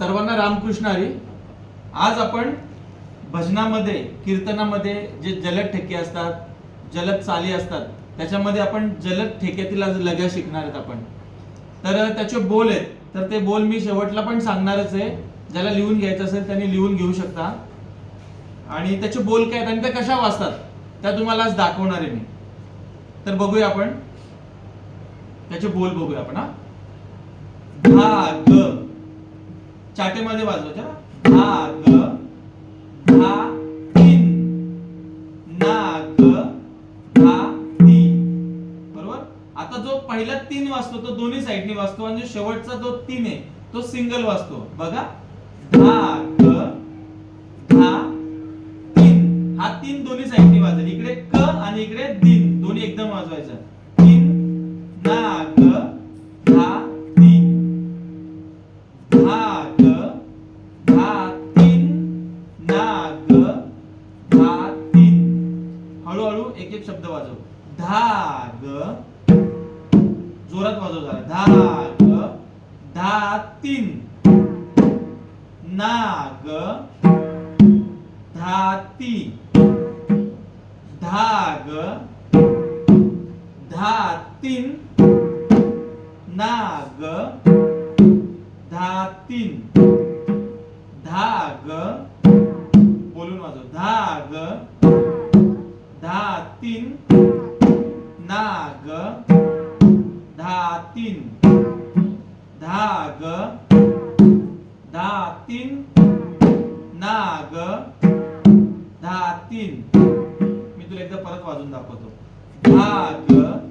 सर्वांना रामकृष्ण हरी. आज आपण भजनामध्ये कीर्तनामध्ये जे जलद ठेके असतात जलद चाली असतात त्याच्यामध्ये आपण जलद ठेक्यातील आज लग्या शिकणार आहेत आपण. तर त्याचे बोल आहेत. तर ते बोल मी शेवटला पण सांगणारच आहे. ज्याला लिहून घ्यायचं असेल त्यांनी लिहून घेऊ शकता. आणि त्याचे बोल काय आहेत आणि त्या कशा वाचतात त्या तुम्हाला आज दाखवणार आहे मी. तर बघूया आपण. त्याचे बोल बघूया आपण हा. धा ग चाटेमध्ये वाजवायच्या हा ग धा तीन ना ग धा ती बरोबर? आता जो पहिला तीन वाजतो तो दोन्ही साईडने वाजतो आणि शेवटचा जो तीन आहे तो सिंगल वाजतो. बघा. धा ग धा तीन हा तीन दोन्ही साईडने वाजेल. इकडे क आणि इकडे दिन. दोन्ही एकदम वाजवायचा. एक शब्द वाजव. धाग. जोरात वाजव झाला धाग. धा तीन नाग. धाती. धाग. धातीन. नाग. धातीन. धाग. बोलून वाजव. धाग. धातीन नाग धातीन धाग धातीन नाग धातीन मी तुला एकदा परत वाजून दाखवतो. धाग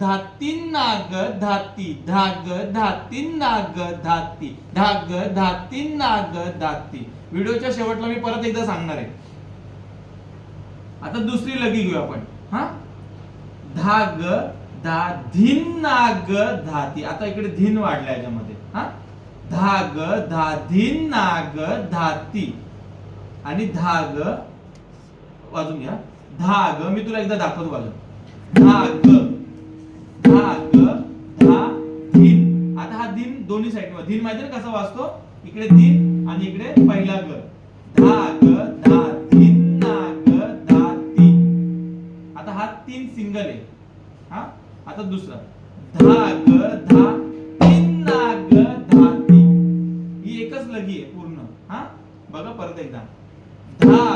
धातीन धाती नाग धाती धाग धाती नाग धाती धाग धाती नाग धाती. व्हिडिओच्या शेवटला मी परत एकदा सांगणार आहे. आता दुसरी लगी घेऊ आपण. हा? धाग धा धिन नाग धाती. आता इकडे धिन वाढलाय याच्यामध्ये. हा? धाग धाधीन नाग धाती. आणि धाग वाजून घ्या. धाग मी तुला एकदा दाखवतो वाजून धाग. धाग धा धीन. आता हा दिन दोन्ही साईड धीन माहिती ना कसा वाचतो? इकडे दिन आणि इकडे पहिला ग. धाग धा धीन. नाग धाती आता हा तीन सिंगल आहे. हा? आता दुसरा. धाग धा तीन नाग धाती ही एकच लगी आहे पूर्ण. हा? बघा परत एकदा. धा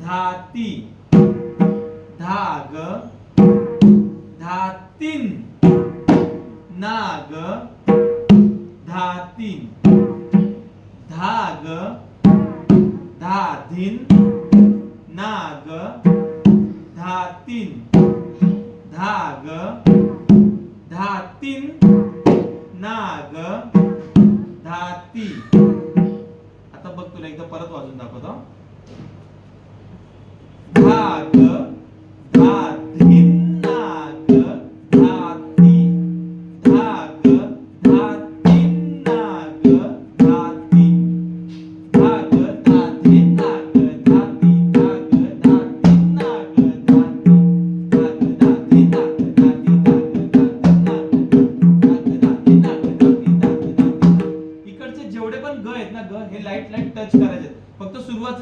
धाती. धाग धातीन. नाग धातीन. धाग धाधीन. नाग धातीन. धाग धातीन. नाग धाती. आता बघ तुला एकदा परत वाजून दाखवतो. धाग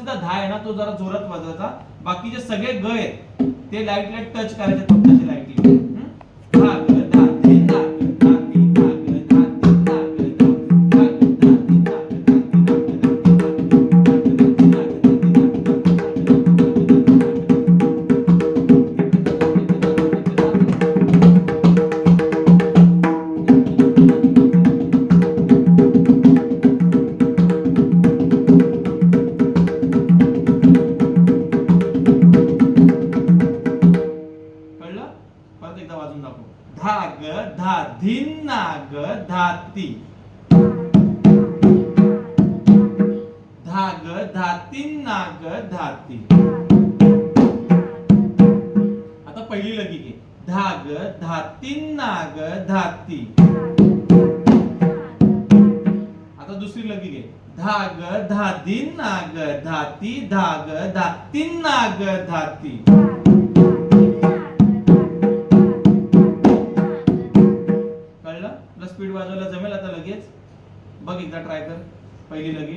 फक्त धा आहे ना तो जरा जोरात वाजवायचा. बाकीचे सगळे ग आहेत. ते लाइट लाइट टच करायचे फक्त धाग धाधी नाग धाती. धाग धाती नाग धाती. आता पहिली लगी घे. धाग धाती नाग धाती. आता दुसरी लगी घे. धाग धाती नाग धाती धाग धाती नाग धाती. स्पीड वाजवायला जमेल आता लगेच. बघ एकदा ट्राय कर. पहिली लगी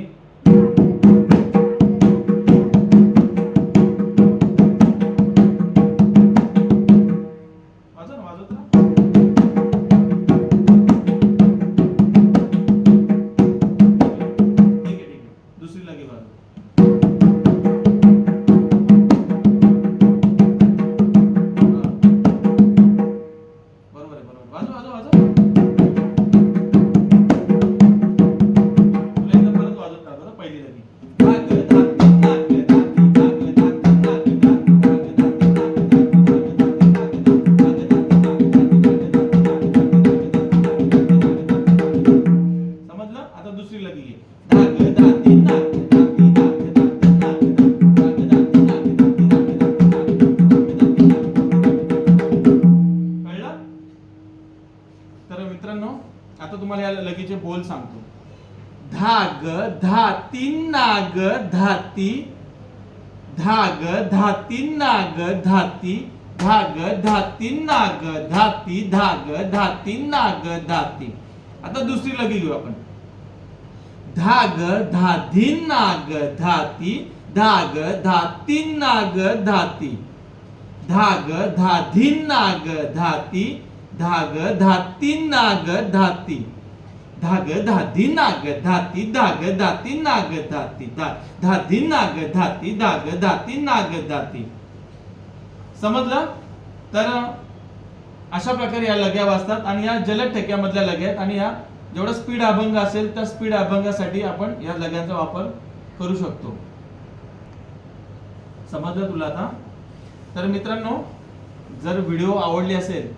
आता तुम्हाला या लगीचे बोल सांगतो. धाग धाती नाग धाती धाग धाती नाग धाती धाग धाती नाग धाती धाग धाती नाग धाती. आता दुसरी लगी घेऊ आपण. धाग धाधी नाग धाती धाग धाती नाग धाती. धाग धाधी नाग धाती धाग धाती नाग धाती. धाग धाधी नाग धाती धाग धाती नाग धाती धाधी नाग धाती धाग धाती नाग धाती. समजलं? तर अशा प्रकारे या लग्या वाचतात आणि या जलद ठेक्यामधल्या लग्या आहेत आणि या जेवढा स्पीड अभंग असेल त्या स्पीड अभंगासाठी आपण या लग्यांचा वापर करू शकतो. समजलं तुला आता? तर मित्रांनो जर व्हिडिओ आवडली असेल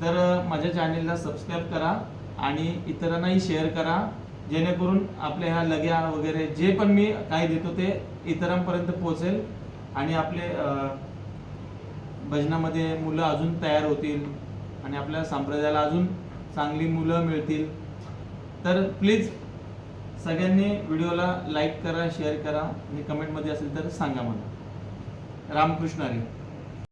तर माझ्या चॅनेलला सबस्क्राईब करा आणि इतरांनाही शेअर करा. जेणेकरून आपल्या ह्या लग्या वगैरे जे पण मी काय देतो ते इतरांपर्यंत पोहोचेल आणि आपले भजनामध्ये मुलं अजून तयार होतील आणि आपल्या संप्रदायाला अजून चांगली मुलं मिळतील. तर प्लीज सगळ्यांनी व्हिडिओला लाईक करा शेअर करा आणि कमेंटमध्ये असेल तर सांगा मला. रामकृष्ण हरी.